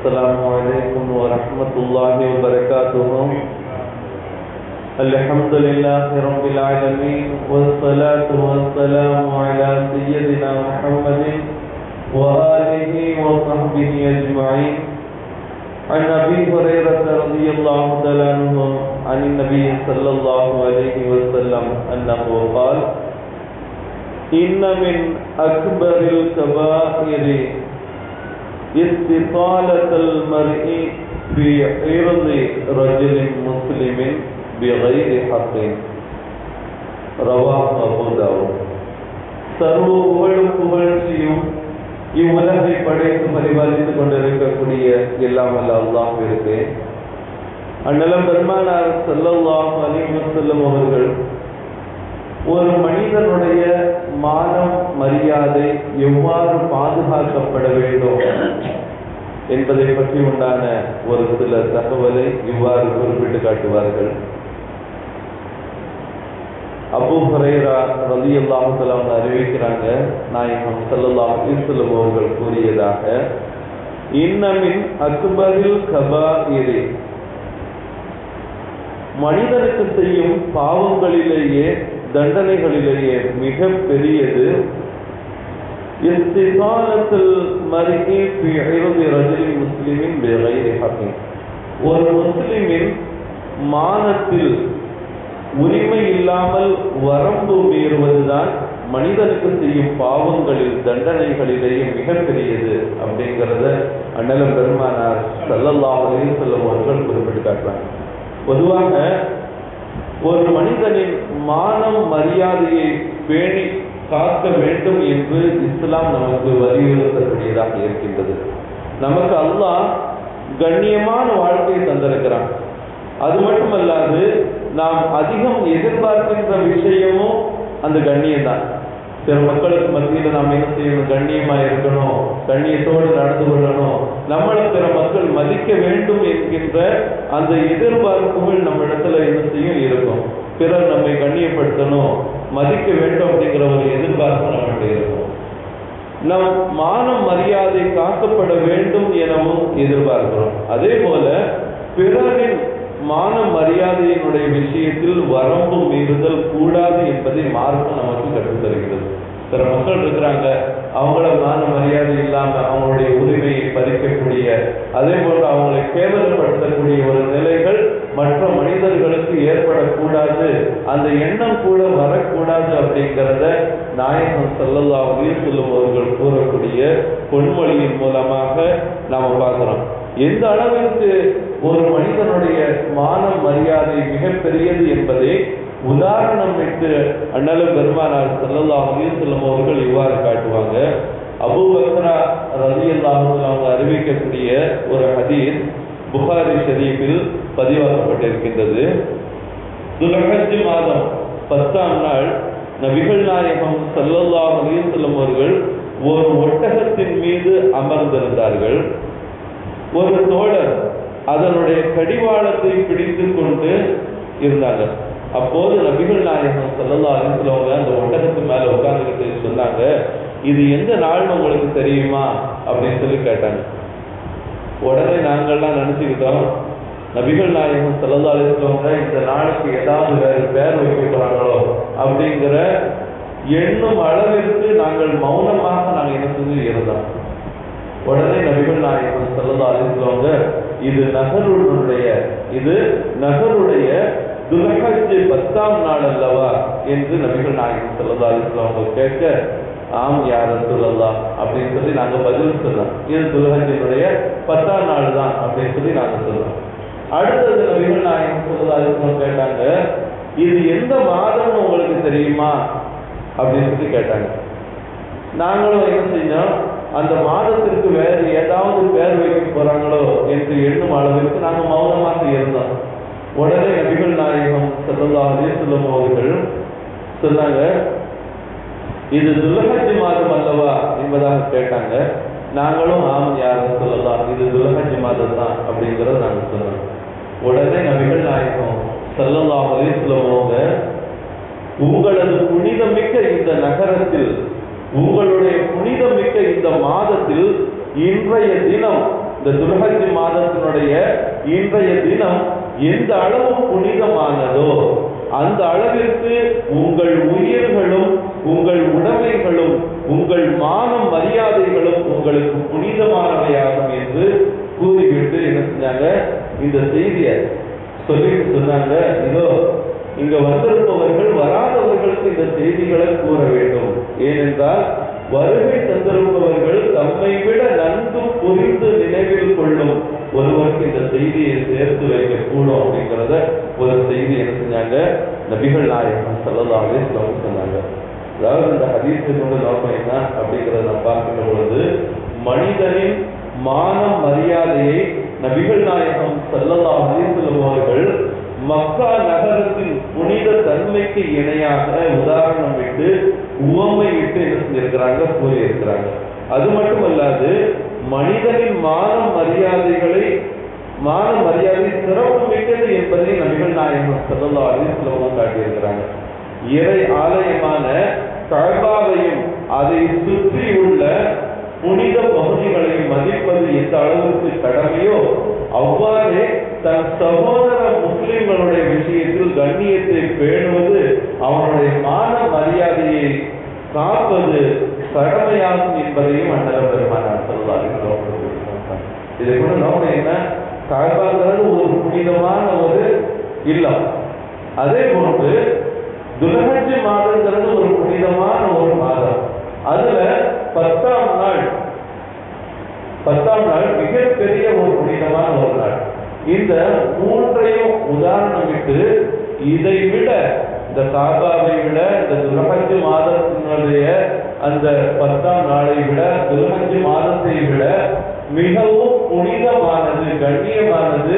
السلام عليكم ورحمة الله وبركاته. الحمد لله رب العالمين، والصلاة والسلام على سيدنا محمد وآله وصحبه أجمعين. عن أبي هريرة رضي الله تعالى عنه، عن النبي صلى الله عليه وسلم أنه قال إن من أكبر الكبائر استطالة المرء في عرض رجل مسلم بغير حق رواه أبو داود சர்வ புகழும் புகழ்ச்சியும் இவ்வுலகை படைத்து பரிபாலித்துக் கொண்டிருக்கக்கூடிய எல்லாம் வல்ல அல்லாஹிற்கு அந்நிலம் பெருமானார் செல்லல்லாஹ் அலிம் செல்லும் அவர்கள் ஒரு மனிதனுடைய மானம் மரியாதை எவ்வாறு பாதுகாக்கப்பட வேண்டும் என்பதை பற்றி உண்டான ஒரு சில தகவலை இவ்வாறு குறிப்பிட்டு காட்டுவார்கள். அபு ஹுரைரா ரலி அறிவிக்கிறாங்க நாயகம் சல்லல்லாஹ் அலிசல்லம் அவர்கள் கூறியதாக இன்னமின் அக்பரில் கபா இரு மனிதனுக்கு செய்யும் பாவங்களிலேயே தண்டனைகளிலேயே மிக பெரியது இஸ்திகாலத்தில் மருகி இறுதி ரஜினி முஸ்லிமின் வேலை ஒரு முஸ்லிமின் மானத்தில் உரிமை இல்லாமல் வரம்பு மீறுவதுதான் மனிதனுக்கு செய்யும் பாவங்களில் தண்டனைகளிலேயே மிகப்பெரியது அப்படிங்கிறத அண்ணலம் பெருமானார் சல்லல்லாஹலையும் செல்லும் அவர்கள் குறிப்பிட்டு காட்டுறாங்க பொதுவாக ஒரு மனிதனின் மானம் மரியாதையை பேணி காக்க வேண்டும் என்று இஸ்லாம் நமக்கு வலியுறுத்தக்கூடியதாக இருக்கின்றது. நமக்கு அல்லாஹ் கண்ணியமான வாழ்க்கையை தந்திருக்கிறான். அது மட்டுமல்லாது நாம் அதிகம் எதிர்பார்க்கின்ற விஷயமும் அந்த கண்ணியம் தான் சில மக்களுக்கு மத்தியில் நாம் என்ன செய்யணும்? கண்ணியமா இருக்கணும். கண்ணியத்தோடு நடந்து கொள்ளணும். நம்மளை பிற மக்கள் மதிக்க வேண்டும் என்கின்ற அந்த எதிர்பார்ப்புகள் நம்ம இடத்துல என்ன செய்யும்? இருக்கும். பிறர் நம்மை கண்ணியப்படுத்தணும். மதிக்க வேண்டும் அப்படிங்கிற ஒரு எதிர்பார்ப்பு நம்மகிட்ட இருக்கும். நம் மானம் மரியாதை காக்கப்பட வேண்டும் எனவும் எதிர்பார்க்கிறோம். அதே போல பிறரின் மான மரியாதையினுடைய விஷயத்தில் வரம்பு மீறுதல் கூடாது என்பதை மார்க்கம் நமக்கு கற்றுத்தருகிறது. சில மக்கள் இருக்கிறாங்க. அவங்கள மான மரியாதை இல்லாம அவங்களுடைய உரிமையை பறிக்கக்கூடிய அதே போன்று அவங்களை கேவலப்படுத்தக்கூடிய ஒரு நிலைகள் மற்ற மனிதர்களுக்கு ஏற்படக்கூடாது. அந்த எண்ணம் கூட வரக்கூடாது அப்படிங்கிறத நாயகம் செல்லல்லா உயிர் சொல்லும் அவர்கள் கூறக்கூடிய பொன்மொழியின் மூலமாக நாம பார்க்கிறோம். எந்த அளவிற்கு ஒரு மனிதனுடைய மானம் மரியாதை மிகப்பெரியது என்பதை உதாரணம் விட்டு அண்ணலும் பெருமானார் செல்லல்லா செல்லும் அவர்கள் இவ்வாறு காட்டுவாங்க. அபு பக்ரா ரதி அவங்க அறிவிக்கக்கூடிய ஒரு ஹதீஸ் புகாரி ஷரீஃபில் பதிவாக்கப்பட்டிருக்கின்றது. துலகத்தி மாதம் பத்தாம் நாள் நபிகள் நாயகம் சல்லல்லா செல்லும் அவர்கள் ஒரு ஒட்டகத்தின் மீது அமர்ந்திருந்தார்கள். ஒரு தோழர் அதனுடைய கடிவாளத்தை பிடித்து கொண்டு இருந்தாங்க. அப்போது நபிகள் நாயகம் செல்லல்லா அலிஸ்லவங்க அந்த ஒட்டகத்து மேலே உட்காந்துக்கிட்டு சொன்னாங்க இது எந்த நாள்னு உங்களுக்கு தெரியுமா? அப்படின்னு சொல்லி கேட்டாங்க. உடனே நாங்கள்லாம் நினச்சிக்கிட்டோம் நபிகள் நாயகம் செல்லல்லா அலிஸ்லவங்க இந்த நாளுக்கு ஏதாவது வேறு பேர் வைக்க அப்படிங்கிற எண்ணும் அளவிற்கு நாங்கள் மௌனமாக நாங்கள் என்ன செஞ்சு இருந்தோம். உடனே நபிகள் நாயகம் செல்லல்லா அலிஸ்லவங்க இது நகருடைய இது நகருடைய துலகத்து பத்தாம் நாள் அல்லவா என்று நபிகள் நாயகம் சொல்லதா அலிஸ்லவங்க கேட்க ஆம் யார சொல்லலாம் அப்படின்னு சொல்லி நாங்க பதில் சொல்லலாம் இது துலகத்தினுடைய பத்தாம் நாள் தான் அப்படின்னு சொல்லி நாங்க சொல்லலாம் அடுத்தது நபிகள் நாயகம் சொல்லதா அலிஸ்லம் கேட்டாங்க இது எந்த மாதம்னு உங்களுக்கு தெரியுமா? அப்படின்னு சொல்லி கேட்டாங்க. நாங்களும் என்ன செஞ்சோம் அந்த மாதத்திற்கு வேறு ஏதாவது பேர் வைக்க போறாங்களோ என்று எண்ணும் அளவிற்கு நாங்கள் மௌனமாக இருந்தோம். உடனே நபிகள் நாயகம் செல்லல்லாதே சொல்லும் அவர்கள் சொன்னாங்க இது துலகஜி மாதம் அல்லவா? என்பதாக கேட்டாங்க. நாங்களும் ஆம் யாரும் சொல்லலாம் இது துலகஜி மாதம் தான் அப்படிங்கிறத நாங்கள் சொன்னோம். உடனே நபிகள் நாயகம் செல்லல்லாமலே சொல்லுவாங்க உங்களது புனிதமிக்க இந்த நகரத்தில் உங்களுடைய புனிதமிக்க இந்த மாதத்தில் இன்றைய தினம் இந்த துல்ஹஜ் மாதத்தினுடைய இன்றைய தினம் எந்த அளவு புனிதமானதோ அந்த அளவிற்கு உங்கள் உயிர்களும் உங்கள் உடைமைகளும் உங்கள் மானம் மரியாதைகளும் உங்களுக்கு புனிதமானவையாகும் என்று கூறிவிட்டு என்ன செஞ்சாங்க? இந்த செய்தியை சொல்லிட்டு சொன்னாங்க. இதோ இங்க வந்திருப்பவர்கள் வராதவர்களுக்கு இந்த செய்திகளை கூற வேண்டும். ஏனென்றால் வருகை தந்திருப்பவர்கள் தம்மை விட நன்கு புரிந்து நினைவில் கொள்ளும். ஒருவருக்கு இந்த செய்தியை சேர்த்து வைக்கக்கூடும் அப்படிங்கிறத ஒரு செய்தி என்ன செஞ்சாங்க? நபிகள் நாயகம் சொல்லதாவே சொன்னாங்க. அதாவது இந்த ஹதீஸினோட நோக்கம் என்ன அப்படிங்கிறத நான் பார்க்கின்ற பொழுது மனிதனின் மானம் மரியாதையை நபிகள் நாயகம் செல்லலாம் சொல்லுபவர்கள் மக்கா நகரத்தின் புனித தன்மைக்கு இணையாக உதாரணம் விட்டு உவமை விட்டு என்ன செஞ்சிருக்கிறாங்க கூறியிருக்கிறாங்க அது மட்டுமல்லாது மனிதனின் மான மரியாதைகளை மான மரியாதை சிறப்பு மிக்கது என்பதை நபிகள் நாயகம் செல்லல்லா சிலவும் காட்டியிருக்கிறாங்க. இறை ஆலயமான கழ்பாவையும் அதை சுற்றி உள்ள புனித பகுதிகளை மதிப்பது எந்த அளவுக்கு கடமையோ அவ்வாறே தன் சகோதர முஸ்லிம்களுடைய விஷயத்தில் கண்ணியத்தை பேணுவது அவனுடைய மான மரியாதையை காப்பது கடமையாகும் என்பதையும் அண்ணல் பெருமானார் சொல்வார்கள் இதை கூட நோக்கம் என்ன கழபாங்கிறது ஒரு புனிதமான ஒரு இல்லம். அதே போன்று துலகஜ் மாதங்கிறது ஒரு புனிதமான ஒரு மாதம். அதுல பத்தாம் நாள். பத்தாம் நாள் மிகப்பெரிய ஒரு புனிதமான ஒரு நாள். இந்த மூன்றையும் உதாரணமிட்டு இதை விட இந்த காபாவை விட இந்த துலகஞ்சு மாதத்தினுடைய அந்த பத்தாம் நாளை விட துலகஞ்சு மாதத்தை விட மிகவும் புனிதமானது கண்ணியமானது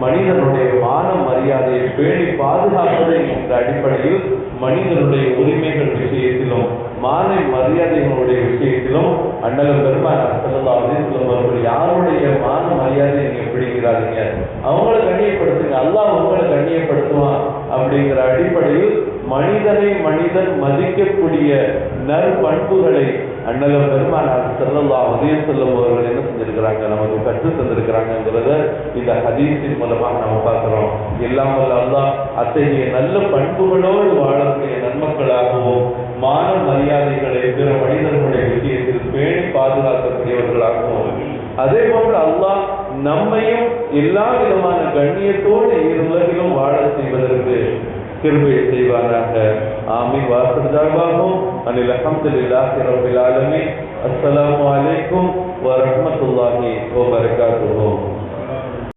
மனிதனுடைய மான மரியாதையை பேணி பாதுகாப்பதை என்ற அடிப்படையில் மனிதனுடைய உரிமைகள் விஷயத்திலும் மான மரியாதைகளுடைய விஷயத்திலும் அண்ணலும் பெருமானார் செல்லா அலிஸ்லம் அவர்கள் யாருடைய மான மரியாதை நீங்க பிடிக்கிறாதீங்க அவங்களை கண்ணியப்படுத்துங்க. அல்லாஹ் உங்களை கண்ணியப்படுத்துவான் அப்படிங்கிற அடிப்படையில் மனிதனை மனிதன் மதிக்கக்கூடிய நற்பண்புகளை அண்ணலும் பெருமானார் செல்லல்லா உதயம் செல்லும் அவர்கள் என்ன செஞ்சிருக்கிறாங்க? நமக்கு கற்று தந்திருக்கிறாங்கிறத இந்த ஹதீஸின் மூலமாக நம்ம பார்க்கிறோம். எல்லாம் வல்ல அல்லாஹ் அத்தகைய நல்ல பண்புகளோடு வாழக்கூடிய நன்மக்களாகவும் மான மரியாதைகளை பிற மனிதர்களுடைய விஷயத்தில் பேணி பாதுகாக்கக்கூடியவர்களாகவும் அதே போன்று அல்லாஹ் நம்மையும் எல்லா விதமான கண்ணியத்தோடு இரு வாழ செய்வதற்கு கிருபை செய்வானாக. ஆமி வாசதாகவும் அனில் அஹமதுல்லாஹி ரபில் ஆலமீன். அஸ்ஸலாமு அலைக்கும் வரஹ்மத்துல்லாஹி வபரகாத்துஹு